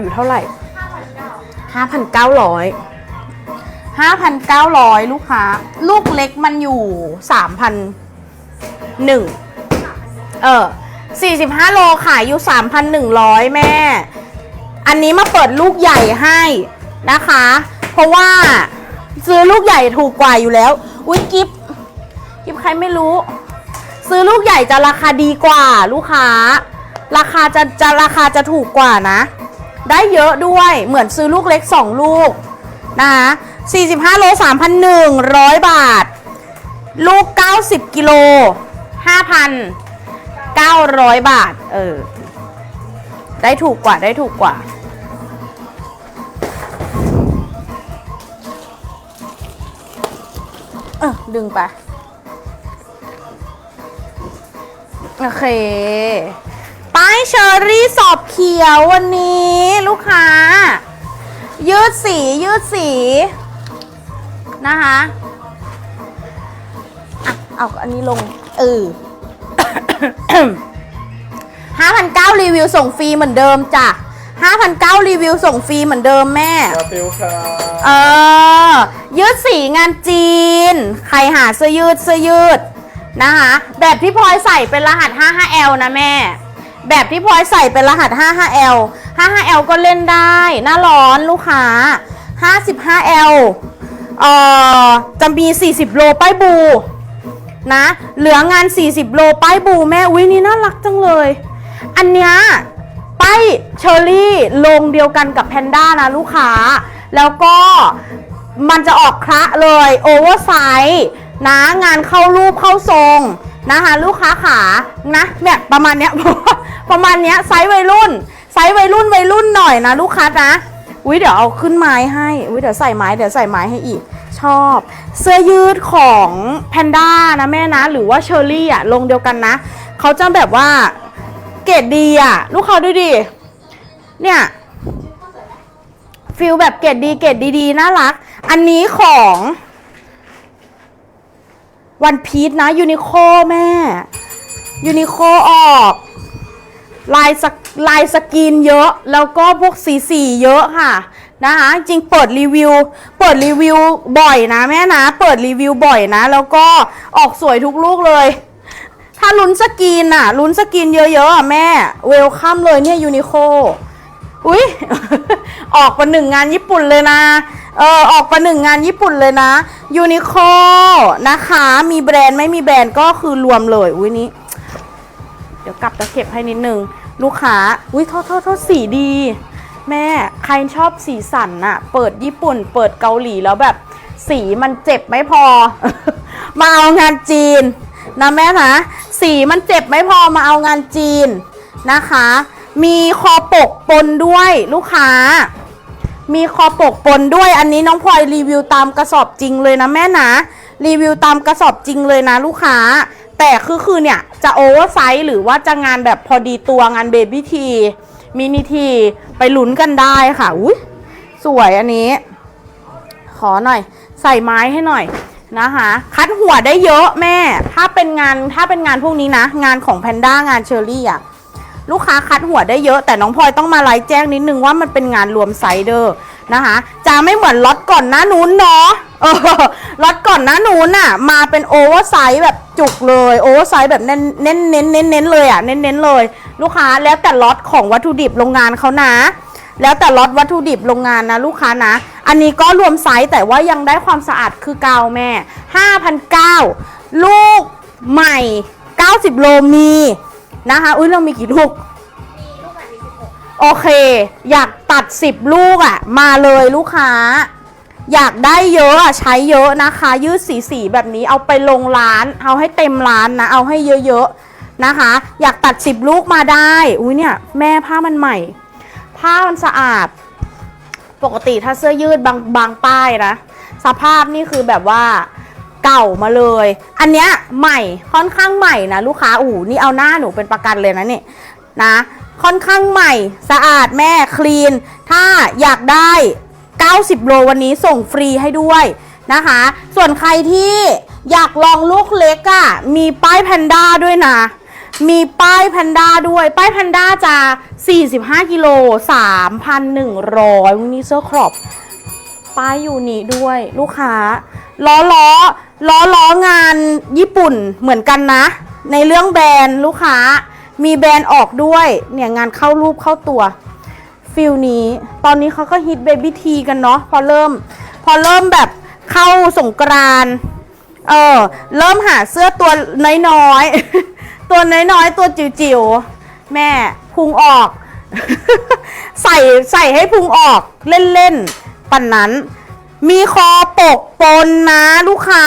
อยู่เท่าไหร่ห้าพันเก้าร้อยห้าพันเก้าร้อยลูกค้า ลูกเล็กมันอยู่สามพันหนึ่งเออสี่สิบห้าโลขายอยู่สามพันหนึ่งร้อยแม่ อันนี้มาเปิดลูกใหญ่ให้นะคะ เพราะว่าซื้อลูกใหญ่ถูกกว่าอยู่แล้ว อุ้ยกิฟกิฟใครไม่รู้ ซื้อลูกใหญ่จะราคาดีกว่าลูกค้า ราคาจะจะราคาจะถูกกว่านะ ได้เยอะด้วยเหมือนซื้อลูกเล็ก 2 ลูกนะคะ45 โล 3,100 บาท ลูก 90 กิโล 5,900 บาท เออ ได้ถูกกว่าได้ถูกกว่า เออ ดึงไป โอเค ป้ายเชอรี่สอบเขียววันนี้ลูกค้า ยืดสียืดสีนะคะอะเอาอันนี้ลงเออ5,900รีวิวส่งฟรีเหมือนเดิมจ้ะ5,900รีวิวส่งฟรีเหมือนเดิมแม่กาฟิลค่ะเออ ยืดสีงานจีน ใครหาเสื้อยืดเสื้อยืดนะคะแบบที่พลอยใส่เป็นรหัส 55L นะแม่ แบบที่พลอยใส่เป็นรหัส 55L 55L ก็เล่นได้ หน้าร้อนลูกค้า 55L เอ่อจะมี 40 โลป้ายบูนะ เหลืองาน 40 โลป้ายบูแม่ อุ้ยนี่น่ารักจังเลย อันเนี้ยป้ายเชอรี่ลงเดียวกันกับแพนด้านะลูกค้า แล้วก็มันจะออกคระเลยโอเวอร์ไซส์นะงานเข้ารูปเข้าทรงนะคะลูกค้าขานะเนี่ยประมาณเนี้ย ประมาณเนี้ยไซส์วัยรุ่น ไซส์วัยรุ่นวัยรุ่นหน่อยนะลูกค้านะอุ้ยเดี๋ยวเอาขึ้นไม้ให้อุ้ยเดี๋ยวใส่ไม้เดี๋ยวใส่ไม้ให้อีก ชอบ เสื้อยืดของแพนด้านะแม่นะ หรือว่าเชอรี่อะลงเดียวกันนะเขาจะแบบว่าเกรดดีอะลูกค้าดูดิเนี่ยฟิลแบบเกรดดีเกรดดีๆน่ารัก อันนี้ของวันพีชนะยูนิโคแม่ยูนิโคออก ลายสลายสกรีนเยอะ แล้วก็พวกสีสีเยอะค่ะนะคะจริงเปิดรีวิว เปิดรีวิวบ่อยนะแม่นะ เปิดรีวิวบ่อยนะ แล้วก็ออกสวยทุกลูกเลย ถ้าลุ้นสกรีนอะลุ้นสกรีนเยอะๆอะแม่เวลคัมเลยเนี่ยยูนิโคอุ้ยออกประหนึ่งงานญี่ปุ่นเลยนะ เออออกประหนึ่งงานญี่ปุ่นเลยนะยูนิโคนะคะ มีแบรนด์ไม่มีแบรนด์ก็คือรวมเลยอุ้ยนี้ เดี๋ยวกลับตะเข็บให้นิดนึง ลูกค้า อุ้ยโทษโทษโทษสีดี แม่ใครชอบสีสันน่ะเปิดญี่ปุ่น เปิดเกาหลีแล้วแบบ สีมันเจ็บไม่พอ มาเอางานจีนนะแม่นะสีมันเจ็บไม่พอมาเอางานจีนนะคะ มีคอปกปนด้วยลูกค้า มีคอปกปนด้วยอันนี้น้องพลอยรีวิวตามกระสอบจริงเลยนะแม่นะรีวิวตามกระสอบจริงเลยนะลูกค้า แต่คือคือเนี่ยจะโอเวอร์ไซส์หรือว่าจะงานแบบพอดีตัวงานเบบี้ทีมินิทีไปลุ้นกันได้ค่ะ อุ้ยสวยอันนี้ ขอหน่อย ใส่ไม้ให้หน่อยนะคะ คัดหัวได้เยอะแม่ ถ้าเป็นงานถ้าเป็นงานพวกนี้นะ งานของแพนด้างานเชอรี่อะลูกค้าคัดหัวได้เยอะ แต่น้องพลอยต้องมาไลฟ์แจ้งนิดนึงว่ามันเป็นงานรวมไซเดอร์นะคะจะไม่เหมือนล็อตก่อนหน้านู้นเนาะ เออล็อตก่อนหน้านู้นน่ะ มาเป็นโอเวอร์ไซส์แบบจุกเลยโอเวอร์ไซส์แบบเน้นเน้นเน้นเน้นเน้นเลยอะเน้นเน้นเลย ลูกค้าแล้วแต่ล็อตของวัตถุดิบโรงงานเขานะ แล้วแต่ล็อตวัตถุดิบโรงงานนะลูกค้านะ อันนี้ก็รวมไซส์แต่ว่ายังได้ความสะอาดคือเกาวแม่5,900ลูกใหม่ 90 โลมีนะคะ อุ้ยเรามีกี่ลูกโอเค อยากตัด 10 ลูกอะ่ะ มาเลยลูกค้า อยากได้เยอะอะใช้เยอะนะคะ ยืดสีสีแบบนี้เอาไปลงร้าน เอาให้เต็มร้านนะ เอาให้เยอะๆนะคะ อยากตัด10ลูกมาได้ อุ้ยเนี่ยแม่ผ้ามันใหม่ ผ้ามันสะอาด ปกติถ้าเสื้อยืดบางบางป้ายนะ สภาพนี่คือแบบว่าเก่ามาเลย อันเนี้ยใหม่ค่อนข้างใหม่นะลูกค้าอู๋นี่เอาหน้าหนูเป็นประกันเลยนะเนี่ยนะ ค่อนข้างใหม่ สะอาดแม่คลีน ถ้าอยากได้ 90 โลวันนี้ส่งฟรีให้ด้วยนะคะ ส่วนใครที่อยากลองลูกเล็กอะ่ะ มีป้ายแพนด้าด้วยนะ มีป้ายแพนด้าด้วย ป้ายแพนด้าจะ 45 กิโล 3,100วันนี้เสื้อครอบป้ายยูนิด้วยลูกค้า ล้อล้อล้อล้องานญี่ปุ่นเหมือนกันนะ ในเรื่องแบรนด์ลูกค้า มีแบรนด์ออกด้วย เนี่ยงานเข้ารูปเข้าตัว ฟิลนี้ ตอนนี้เขาก็ฮิตเบบี้ทีกันเนาะพอเริ่ม พอเริ่มแบบเข้าสงกรานเออ เริ่มหาเสื้อตัวน้อยๆ ตัวน้อยๆ ตัวจิ๋วๆ แม่พุงออก ใส่ใส่ให้พุงออกเล่นๆปันนั้น มีคอปกปนนะลูกค้า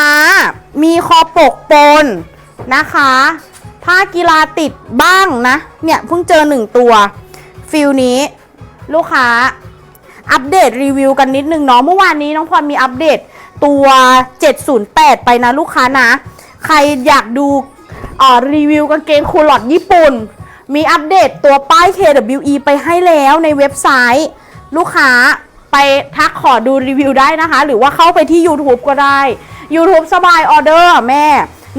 มีคอปกปนนะคะ ผ้ากีฬาติดบ้างนะ เนี่ยเพิ่งเจอหนึ่งตัวฟิลนี้ ลูกค้าอัปเดตรีวิวกันนิดนึงเนาะเมื่อวานนี้น้องพรมีอัปเดตตัว 708 ไปนะลูกค้านะ ใครอยากดูอ่อรีวิวกางเกงคูลอดญี่ปุ่น มีอัปเดตตัวป้าย KWE ไปให้แล้วในเว็บไซต์ ลูกค้าไปทักขอดูรีวิวได้นะคะ หรือว่าเข้าไปที่ YouTube ก็ได้ YouTube สบายออเดอร์แม่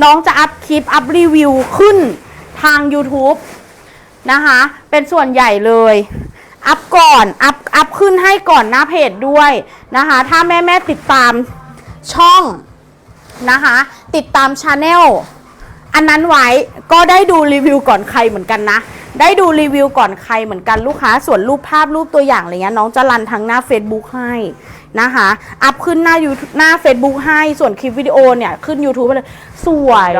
น้องจะอัพคลิป อัพรีวิวขึ้นทาง YouTube นะคะ เป็นส่วนใหญ่เลย อัพก่อน อัพ อัพขึ้นให้ก่อนหน้าเพจด้วยนะคะ ถ้าแม่แม่ๆติดตามช่องนะคะ ติดตามชาแนลอันนั้นไว้ก็ได้ดูรีวิวก่อนใครเหมือนกันนะ ได้ดูรีวิวก่อนใครเหมือนกันลูกค้า ส่วนรูปภาพรูปตัวอย่างอะไรเงี้ยน้องจะรันทั้งหน้า Facebook ให้นะคะ อัพขึ้นหน้า YouTube หน้า Facebook ให้ ส่วนคลิปวิดีโอเนี่ย ขึ้น YouTube ไปเลย สวย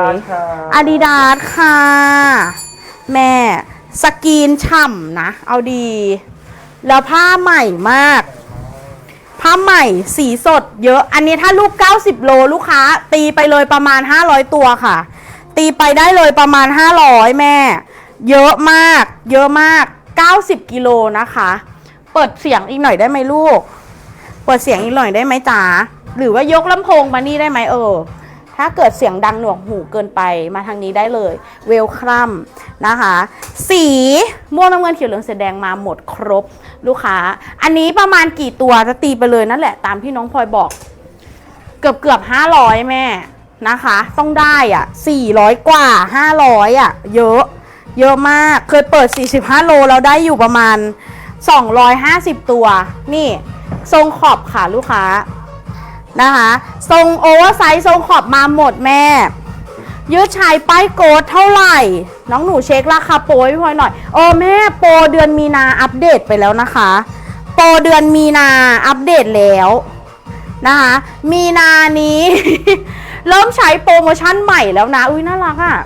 อาดิดาสค่ะ แม่ สกรีนฉ่ำนะ เอาดี แล้วผ้าใหม่มาก ผ้าใหม่สีสดเยอะ อันนี้ถ้าลูก 90 โลลูกค้า ตีไปเลยประมาณ 500 ตัวค่ะ ตีไปได้เลยประมาณ 500 แม่ เยอะมาก เยอะมาก 90 กิโลนะคะ เปิดเสียงอีกหน่อยได้ไหมลูก เปิดเสียงอีกหน่อยได้ไหมจ๋าหรือว่ายกลำโพงมานี่ได้ไหมเออ ถ้าเกิดเสียงดังหน่วงหูเกินไปมาทางนี้ได้เลยเวลคัมนะคะ สีม่วงน้ำเงินเขียวเหลืองเสือแดงมาหมดครบลูกค้า อันนี้ประมาณกี่ตัวจะตีไปเลยนั่นแหละตามที่น้องพลอยบอก เกือบเกือบห้าร้อยแม่นะคะ ต้องได้อะสี่ร้อยกว่าห้าร้อยอะ เยอะ เยอะมากเคยเปิด 45 โลแล้วได้อยู่ประมาณ 250 ตัว นี่ทรงขอบค่ะลูกค้า นะคะทรงโอเวอร์ไซส์ทรงขอบมาหมดแม่ ยืดชายป้ายโกดเท่าไหร่ น้องหนูเช็คราคาโปรให้พี่พลอยหน่อยโอ้แม่โปรเดือนมีนาอัปเดตไปแล้วนะคะ โปรเดือนมีนาอัปเดตแล้วนะคะมีนานี้ เริ่มใช้โปรโมชั่นใหม่แล้วนะ อุ้ยน่ารักอะ่ะ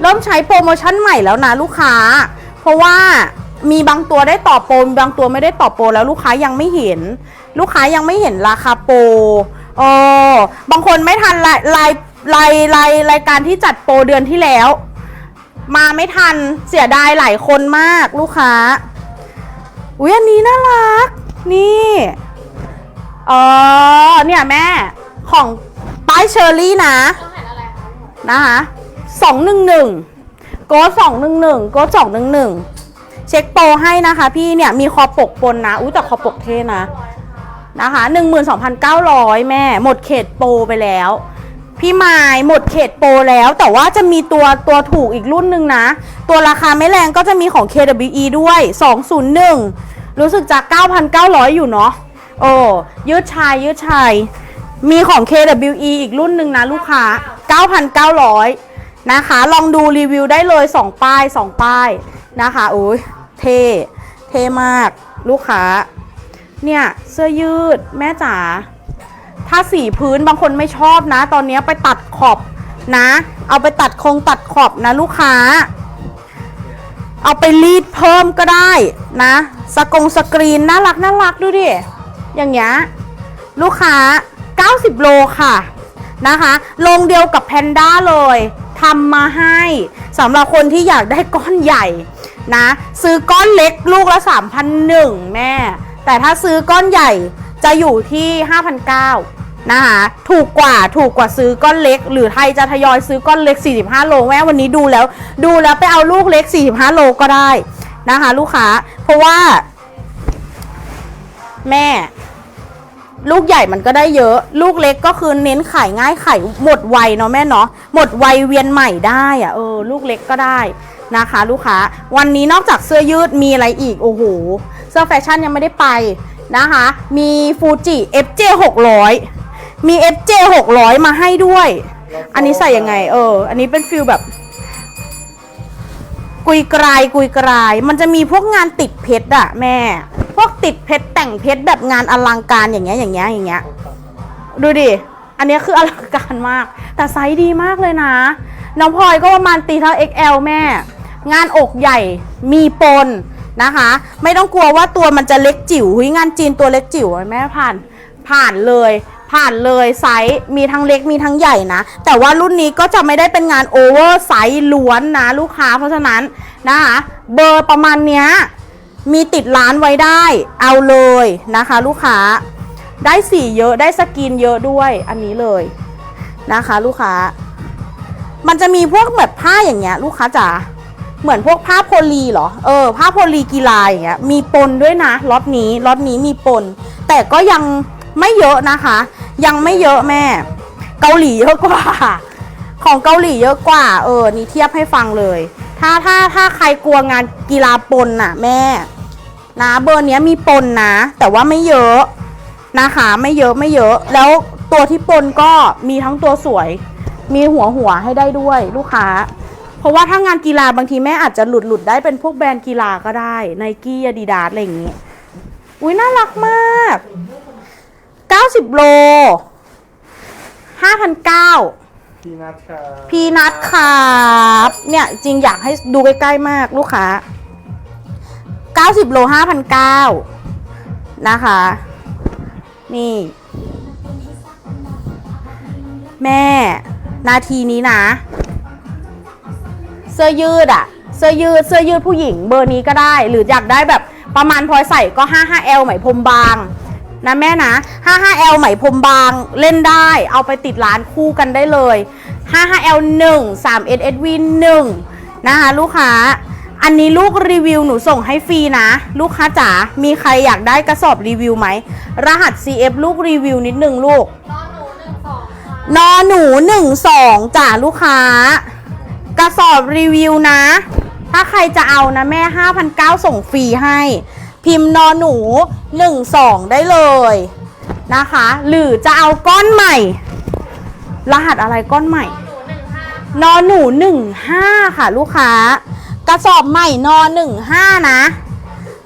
เริ่มใช้โปรโมชั่นใหม่แล้วนะลูกค้า เพราะว่ามีบางตัวได้ต่อโปรมีบางตัวไม่ได้ต่อโปรแล้วลูกค้ายังไม่เห็น ลูกค้ายังไม่เห็นราคาโปรเออบางคนไม่ทันรายรายรายรายรายการที่จัดโปรเดือนที่แล้ว มาไม่ทันเสียดายหลายคนมากลูกค้าอุ้ยอันนี้น่ารัก นี่เออเนี่ยแม่ของป้ายเชอรี่นะนะคะสองหนึ่งหนึ่งโกสองหนึ่งหนึ่งโกสองหนึ่งหนึ่งเช็คโปรให้นะคะ พี่เนี่ยมีคอปกปนนะ อุ้ยแต่คอปกเท่นะ นะคะหนึ่งหมื่นสองพันเก้าร้อยแม่หมดเขตโปรไปแล้ว พี่ไม้หมดเขตโปรแล้ว แต่ว่าจะมีตัวตัวถูกอีกรุ่นหนึ่งนะ ตัวราคาไม่แรงก็จะมีของ KWE ด้วย 201 รู้สึกจะ 9,900 อยู่เนาะโอ้ยืดชายยืดชายมีของ KWE อีกรุ่นหนึ่งนะลูกค้า 9,900 นะคะ ลองดูรีวิวได้เลย 2 ป้าย 2 ป้ายนะคะโอ้ยเท่ เท่มากลูกค้า เนี่ยเสื้อยืดแม่จ๋าถ้าสีพื้นบางคนไม่ชอบนะ ตอนนี้ไปตัดขอบนะ เอาไปตัดคงตัดขอบนะลูกค้า เอาไปรีดเพิ่มก็ได้นะสกงสกรีนน่ารักน่ารักดูดิอย่างเงี้ยลูกค้า 90 โลค่ะนะคะลงเดียวกับแพนด้าเลยทำมาให้สำหรับคนที่อยากได้ก้อนใหญ่นะ ซื้อก้อนเล็กลูกละ 3,001แม่ แต่ถ้าซื้อก้อนใหญ่จะอยู่ที่5,009นะคะถูกกว่าถูกกว่าซื้อก้อนเล็ก หรือไทยจะทยอยซื้อก้อนเล็ก 45 โลแม่วันนี้ดูแล้ว ดูแล้วไปเอาลูกเล็ก 45 โลก็ได้นะคะลูกค้า เพราะว่า แม่ ลูกใหญ่มันก็ได้เยอะ ลูกเล็กก็คือเน้นขายง่ายขายหมดไวเนาะแม่เนาะหมดไวเวียนใหม่ได้อะเออ ลูกเล็กก็ได้นะคะ ลูกค้า วันนี้นอกจากเสื้อยืดมีอะไรอีกโอ้โห สื้อแฟชั่นยังไม่ได้ไปนะคะ มีฟูจิ FJ 600 มี FJ 600 มาให้ด้วย อันนี้ใส่ยังไง เออ อันนี้เป็นฟิลแบบ กุยกรายกุยกราย มันจะมีพวกงานติดเพชรอะแม่ พวกติดเพชรแต่งเพชรแบบงานอลังการอย่างเงี้ยอย่างเงี้ยอย่างเงี้ย ดูดิ อันนี้คืออลังการมาก แต่ไซส์ดีมากเลยนะ น้องพลอยก็ประมาณตีเท่า XL แม่ งานอกใหญ่ มีปน นะคะ ไม่ต้องกลัวว่าตัวมันจะเล็กจิ๋วหุยงานจีนตัวเล็กจิ๋วแม่ผ่านผ่านเลย ผ่านเลยไซส์มีทั้งเล็กมีทั้งใหญ่นะ แต่ว่ารุ่นนี้ก็จะไม่ได้เป็นงานโอเวอร์ไซส์ล้วนนะลูกค้าเพราะฉะนั้นนะคะเบอร์ประมาณเนี้ยมีติดร้านไว้ได้ เอาเลยนะคะ ลูกค้าได้สีเยอะได้สกินเยอะด้วยอันนี้เลยนะคะ ลูกค้า มันจะมีพวกแบบผ้าอย่างเงี้ย ลูกค้าจ๋า เหมือนพวกผ้าโพลีเหรอ เออผ้าโพลีกีฬาอย่างเงี้ย มีปนด้วยนะล็อตนี้ล็อตนี้มีปน แต่ก็ยังไม่เยอะนะคะ ยังไม่เยอะแม่ เกาหลีเยอะกว่า ของเกาหลีเยอะกว่า เออ นี่เทียบให้ฟังเลย ถ้าถ้าถ้าใครกลัวงานกีฬาปนน่ะ แม่ นะเบอร์เนี้ยมีปนนะ แต่ว่าไม่เยอะนะคะ ไม่เยอะไม่เยอะ แล้วตัวที่ปนก็มีทั้งตัวสวย มีหัวหัวให้ได้ด้วยลูกค้า ราะว่าถ้างานกีฬาบางทีแม่อาจจะหลุดหลุดได้เป็นพวกแบรนด์กีฬาก็ได้ไนกี้อาดิดาสอะไรอย่างงี้ อุ้ยน่ารักมาก 90 โล 5,900พีนัทครับพีนัทครับเนี่ยจริงอยากให้ดูใกล้ๆมากลูกค้า 90 โล 5,900 นะคะ นี่ แม่ นาทีนี้นะ เสื้อยืดอะเสื้อยืดเสื้อยืดผู้หญิงเบอร์นี้ก็ได้ หรืออยากได้แบบประมาณพลอยใส่ก็ 55L ไหมพรมบางนะแม่นะ 55L ไหมพรมบางเล่นได้ เอาไปติดร้านคู่กันได้เลย 55L 1 3 SSV 1นะคะลูกค้า อันนี้ลูกรีวิวหนูส่งให้ฟรีนะ ลูกค้าจ๋า มีใครอยากได้กระสอบรีวิวไหม รหัส CF ลูกรีวิวนิดนึงลูกนอหนูหนึ่งสองจ้าลูกค้า กระสอบรีวิวนะ ถ้าใครจะเอานะแม่ 5,900 ส่งฟรีให้ พิมพ์นอหนู 12 ได้เลยนะคะ หรือจะเอาก้อนใหม่ รหัสอะไรก้อนใหม่ นอนหนู 15 ค่ะลูกค้า กระสอบใหม่นอ15 นะ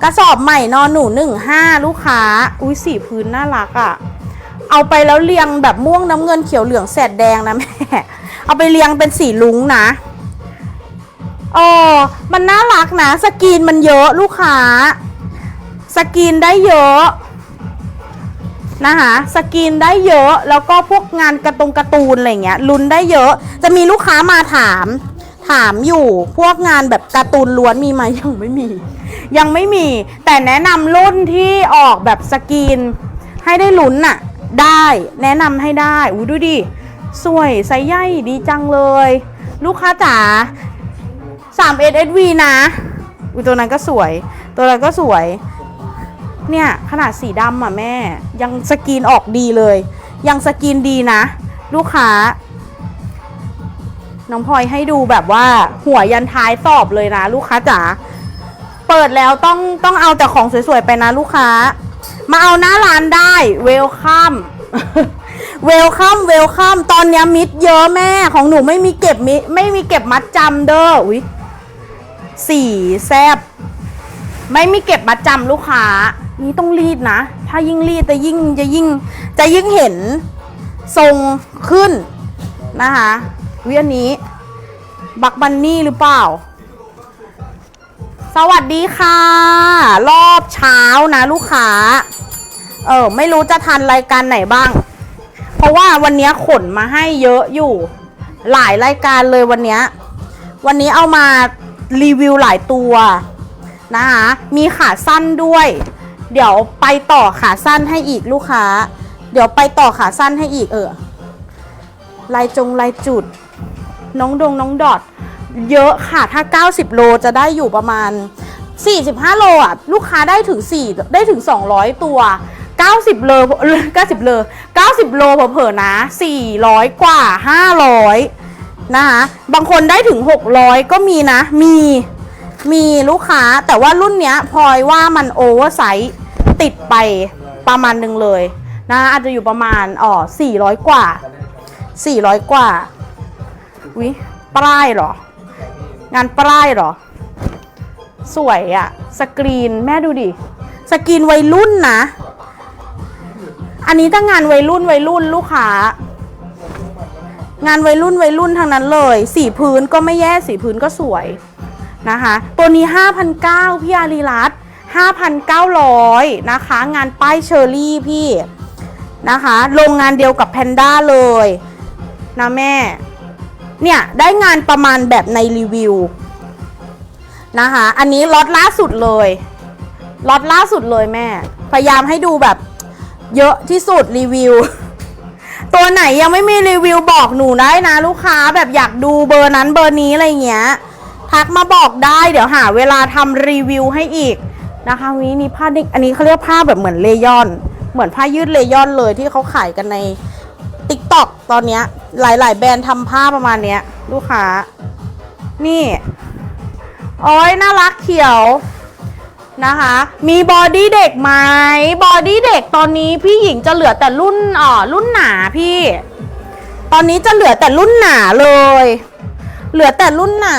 กระสอบใหม่นอนหนู 15 ลูกค้า อุ้ยสีพื้นน่ารักอะ่ะเอาไปแล้วเรียงแบบม่วงน้ำเงินเขียวเหลืองแสดแดงนะแม่ เอาไปเรียงเป็นสีลุ้งนะ ออมันน่ารักนะ สกรีนมันเยอะลูกค้า สกรีนได้เยอะนะคะสกรีนได้เยอะแล้วก็พวกงานกระตรงการ์ตูนอะไรเงี้ยลุ้นได้เยอะ จะมีลูกค้ามาถาม ถามอยู่พวกงานแบบการ์ตูนล้วนมีไหมยังไม่มี ยังไม่มี แต่แนะนำรุ่นที่ออกแบบสกรีนให้ได้ลุ้นน่ะ ได้แนะนำให้ได้อุ้ดูดิสวยไซส์ใหญ่ดีจังเลย ลูกค้าจ๋า 3 SSV นะอุ้ยตัวนั้นก็สวย ตัวนั้นก็สวย เนี่ย ขนาดสีดำอะแม่ ยังสกรีนออกดีเลย ยังสกรีนดีนะ ลูกค้า น้องพลอยให้ดูแบบว่าหัวยันท้ายตอบเลยนะ ลูกค้าจ๋าเปิดแล้วต้องต้องเอาแต่ของสวยๆไปนะลูกค้า มาเอาหน้าร้านได้เวลคัมเวลคัมเวลคัมตอนนี้มิดเยอะแม่ของหนูไม่มีเก็บมิไม่มีเก็บมัดจำเด้ออุ้ย สีแซบไม่มีเก็บมัดจำลูกค้า นี่ต้องรีดนะ ถ้ายิ่งรีดจะยิ่งจะยิ่งจะยิ่งเห็นทรงขึ้นนะคะวิอันนี้ บักบันนี่หรือเปล่า สวัสดีค่ะ รอบเช้านะลูกค้า เออ ไม่รู้จะทันรายการไหนบ้าง เพราะว่าวันนี้ขนมาให้เยอะอยู่ หลายรายการเลยวันนี้ วันนี้เอามา รีวิวหลายตัวนะคะมีขาสั้นด้วย เดี๋ยวไปต่อขาสั้นให้อีกลูกค้า เดี๋ยวไปต่อขาสั้นให้อีกเออลายจงลายจุด น้องดงน้องดอทเยอะค่ะถ้า 90 โลจะได้อยู่ประมาณ 45 โลอะ ลูกค้าได้ถึง 4 ได้ถึง 200 ตัว 90โล90โล90 โลเผลอๆนะ 400 กว่า 500 นะคะบางคนได้ถึง 600 ก็มีนะ มีมีลูกค้าแต่ว่ารุ่นเนี้ยพลอยว่ามันโอเวอร์ไซส์ติดไปประมาณหนึ่งเลยนะคะอาจจะอยู่ประมาณอ๋อ400 กว่า 400 กว่าวิปลายเหรอ งานปลายเหรอ สวยอะสกรีนแม่ดูดิ สกรีนวัยรุ่นนะ อันนี้ถ้างานวัยรุ่นวัยรุ่นลูกค้า งานวัยรุ่นวัยรุ่นทางนั้นเลย สีพื้นก็ไม่แย่สีพื้นก็สวยนะคะ ตัวนี้ 5,900พี่อารีรัตน์5,900นะคะ งานป้ายเชอรี่พี่นะคะโรงงานเดียวกับแพนด้าเลยนะแม่ เนี่ยได้งานประมาณแบบในรีวิวนะคะอันนี้ล็อตล่าสุดเลยล็อตล่าสุดเลยแม่ พยายามให้ดูแบบเยอะที่สุดรีวิว ตัวไหนยังไม่มีรีวิวบอกหนูได้นะลูกค้าแบบอยากดูเบอร์นั้นเบอร์นี้อะไรเงี้ยทักมาบอกได้เดี๋ยวหาเวลาทำรีวิวให้อีกนะคะวินี่ผ้าดิกอันนี้เขาเรียกผ้าแบบเหมือนเลยอน เหมือนผ้ายืดเลยอนเลยที่เขาขายกันในติ๊กต็อกตอนเนี้ยหลาย ๆ แบรนด์ทำผ้าประมาณเนี้ย ลูกค้า นี่โอ้ยน่ารักเขียว นะคะ มีบอดี้เด็กไหมบอดี้เด็กตอนนี้พี่หญิงจะเหลือแต่รุ่นอ๋อรุ่นหนาพี่ ตอนนี้จะเหลือแต่รุ่นหนาเลย เหลือแต่รุ่นหนา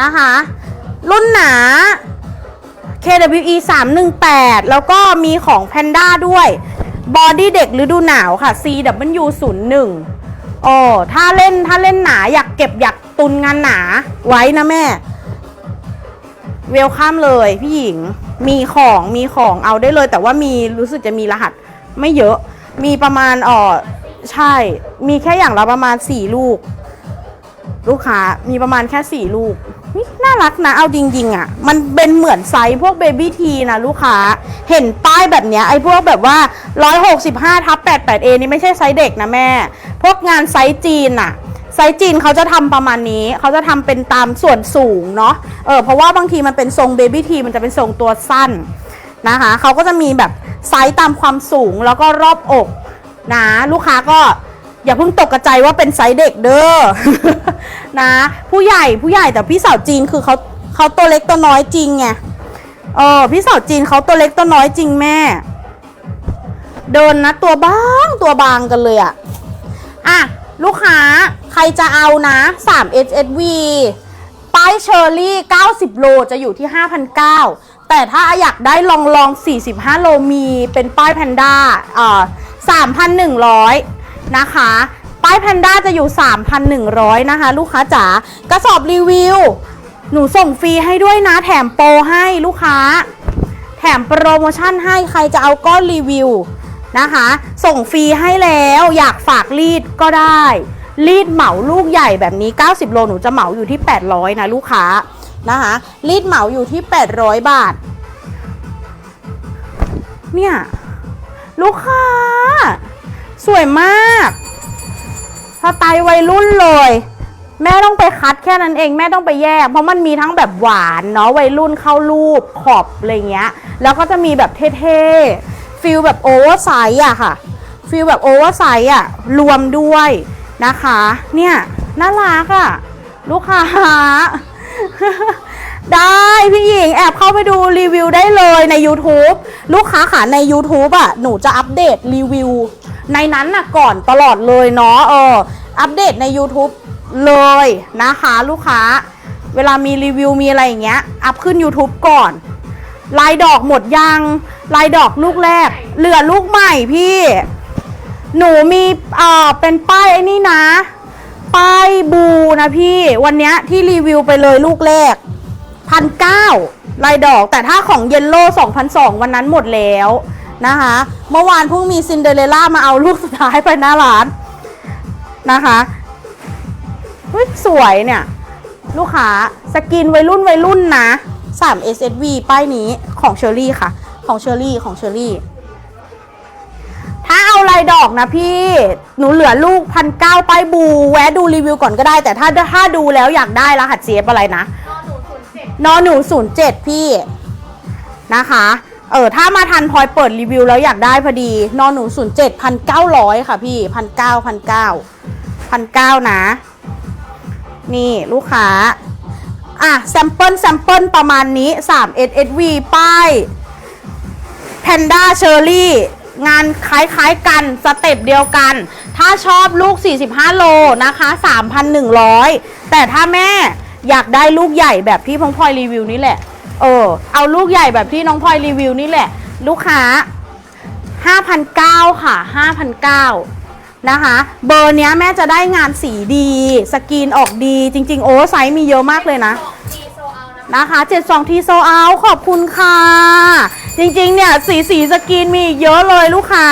นะคะ รุ่นหนา KWE 318 แล้วก็มีของ Panda ด้วยบอดี้เด็กฤดูหนาวค่ะ CW 01โอ้ถ้าเล่นถ้าเล่นหนาอยากเก็บอยากตุนงานหนาไว้นะแม่ เวลคัมเลยพี่หญิงมีของมีของเอาได้เลย แต่ว่ามีรู้สึกจะมีรหัสไม่เยอะ มีประมาณอ๋อใช่ มีแค่อย่างละประมาณ4ลูก ลูกค้ามีประมาณแค่4ลูกนี่น่ารักนะ เอาจริงๆอะ มันเป็นเหมือนไซส์พวกเบบี้ทีนะลูกค้า เห็นป้ายแบบเนี้ยไอ้พวกแบบว่า 165ทับ 88 a นี่ไม่ใช่ไซส์เด็กนะแม่ พวกงานไซส์จีนอะ ไซส์จีนเขาจะทำประมาณนี้ เขาจะทำเป็นตามส่วนสูงเนาะ เออ เพราะว่าบางทีมันเป็นทรงเบบี้ทีมันจะเป็นทรงตัวสั้นนะคะ เขาก็จะมีแบบไซส์ตามความสูงแล้วก็รอบอกนะ ลูกค้าก็อย่าเพิ่งตกกระใจว่าเป็นไซส์เด็กเด้อ นะ ผู้ใหญ่ผู้ใหญ่แต่พี่สาวจีนคือเขาเขาตัวเล็กตัวน้อยจริงไง เออ พี่สาวจีนเขาตัวเล็กตัวน้อยจริงแม่ เดินนะตัวบางตัวบางกันเลยอะอะ ลูกค้าใครจะเอานะ3 HSV ป้ายเชอร์รี่ 90 โลจะอยู่ที่5,900แต่ถ้าอยากได้ลองลอง 45 โลมีเป็นป้ายแพนด้าอ่า3,100 นะคะ ป้ายแพนด้าจะอยู่ 3,100 นะคะ ลูกค้าจ๋ากระสอบรีวิว หนูส่งฟรีให้ด้วยนะ แถมโปรให้ลูกค้า แถมโปรโมชั่นให้ใครจะเอาก้อนรีวิว นะคะ ส่งฟรีให้แล้วอยากฝากรีดก็ได้ รีดเหมาลูกใหญ่แบบนี้ 90 โลหนูจะเหมาอยู่ที่ 800 นะลูกค้านะคะ รีดเหมาอยู่ที่ 800 บาท เนี่ย ลูกค้า สวยมากสไตล์วัยรุ่นเลยแม่ต้องไปคัดแค่นั้นเองแม่ต้องไปแยก เพราะมันมีทั้งแบบหวานเนาะวัยรุ่นเข้ารูปขอบอะไรเงี้ย แล้วก็จะมีแบบเท่ๆ ฟิลแบบโอเวอร์ไซส์อะค่ะฟิลแบบโอเวอร์ไซส์อะรวมด้วยนะคะ เนี่ยน่ารักอะลูกค้าได้พี่หญิงแอบเข้าไปดูรีวิวได้เลยใน YouTube ลูกค้าขาใน YouTube อะหนูจะอัปเดตรีวิว ในนั้นน่ะก่อนตลอดเลยเนาะเอออัปเดตใน YouTube เลยนะคะ ลูกค้า เวลามีรีวิวมีอะไรอย่างเงี้ย อัพขึ้น YouTube ก่อน ลายดอกหมดยัง ลายดอกลูกแรก เหลือลูกใหม่พี่ หนูมีเอ่อเป็นป้ายไอ้นี่นะ ป้ายบูนะพี่ วันนี้ที่รีวิวไปเลยลูกแรกพันเก้าลายดอก แต่ถ้าของเยลโล่สองพันสองวันนั้นหมดแล้วนะคะ เมื่อวานเพิ่งมีซินเดอเรลล่ามาเอาลูกสุดท้ายไปหน้าร้านนะคะสวยเนี่ย ลูกค้าสกินวัยรุ่นวัยรุ่นนะ 3 SSV ป้ายนี้ของเชอรี่ค่ะ ของเชอรี่ของเชอรี่ ถ้าเอาลายดอกนะพี่ หนูเหลือลูกพันเก้าป้ายบู แวะดูรีวิวก่อนก็ได้ แต่ถ้าถ้าดูแล้วอยากได้รหัสเซฟอะไรนะนอหนูศูนย์เจ็ดพี่นะคะเออถ้ามาทันพลอยเปิดรีวิวแล้วอยากได้พอดี นอนหนูศูนย์เจ็ดพันเก้าร้อยค่ะพี่พันเก้าพันเก้าพันเก้านะ นี่ลูกค้า อะแซมเปิลแซมเปิลประมาณนี้ 3 SSV ป้ายแพนด้าเชอร์รี่งานคล้ายๆกันสเต็ปเดียวกัน ถ้าชอบลูก 45 โลนะคะ 3,100 แต่ถ้าแม่อยากได้ลูกใหญ่แบบที่พงพลอยรีวิวนี่แหละ เออ เอาลูกใหญ่แบบที่น้องพลอยรีวิวนี่แหละ ลูกค้า 5,900 ค่ะ 5,900 นะคะ เบอร์เนี้ยแม่จะได้งานสีดี สกรีนออกดี จริง ๆ โอ้ไซส์มีเยอะมากเลยนะ นะคะ72ทีโซเอาขอบคุณค่ะ จริงๆ เนี่ย สีสีสกรีนมีอีกเยอะเลยลูกค้า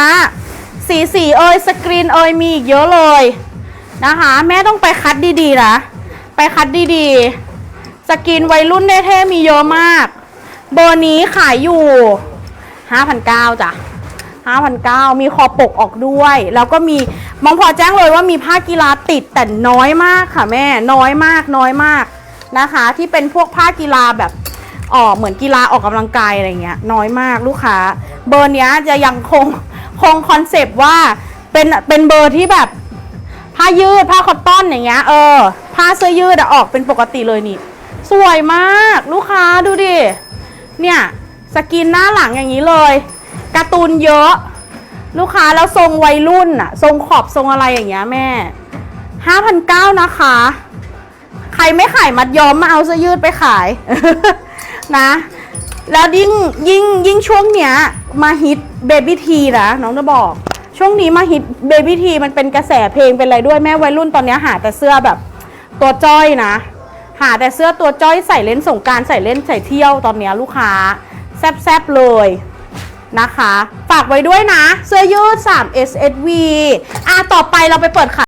สีสีเอยสกรีนเอยมีอีกเยอะเลยนะคะ แม่ต้องไปคัดดีๆนะไปคัดดีๆ สกรีนวัยรุ่นเท่ๆมีเยอะมาก เบอร์นี้ขายอยู่5,900จ้ะ 5,900 มีคอปกออกด้วย แล้วก็มีมองพอแจ้งเลยว่ามีผ้ากีฬาติดแต่น้อยมากค่ะแม่ น้อยมาก น้อยมากนะคะ ที่เป็นพวกผ้ากีฬาแบบออกเหมือนกีฬาออกกำลังกายอะไรเงี้ย น้อยมากลูกค้า เบอร์เนี้ยจะยังคงคงคอนเซปต์ว่าเป็นเป็นเบอร์ที่แบบผ้ายืดผ้าคอตตอนอย่างเงี้ยเออผ้าเสื้อยืดออกเป็นปกติเลยนี่ สวยมาก ลูกค้าดูดิเนี่ยสกินหน้าหลังอย่างนี้เลย การ์ตูนเยอะ ลูกค้าแล้วทรงวัยรุ่นอะทรงขอบทรงอะไรอย่างเงี้ยแม่ห้าพันเก้านะคะ ใครไม่ขายมัดย้อมมาเอาเสื้อยืดไปขายนะ แล้วยิ่งยิ่งยิ่งช่วงเนี้ยมาฮิตเบบี้ทีนะน้องจะบอก ช่วงนี้มาฮิตเบบี้ทีมันเป็นกระแสเพลงเป็นอะไรด้วยแม่วัยรุ่นตอนเนี้ยหาแต่เสื้อแบบตัวจ้อยนะ หาแต่เสื้อตัวจ้อยใส่เล่นสงการใส่เล่นใส่เที่ยวตอนเนี้ยลูกค้า แซบๆเลย นะคะ ฝากไว้ด้วยนะ เสื้อยืด 3 SSV อะต่อไปเราไปเปิดขาย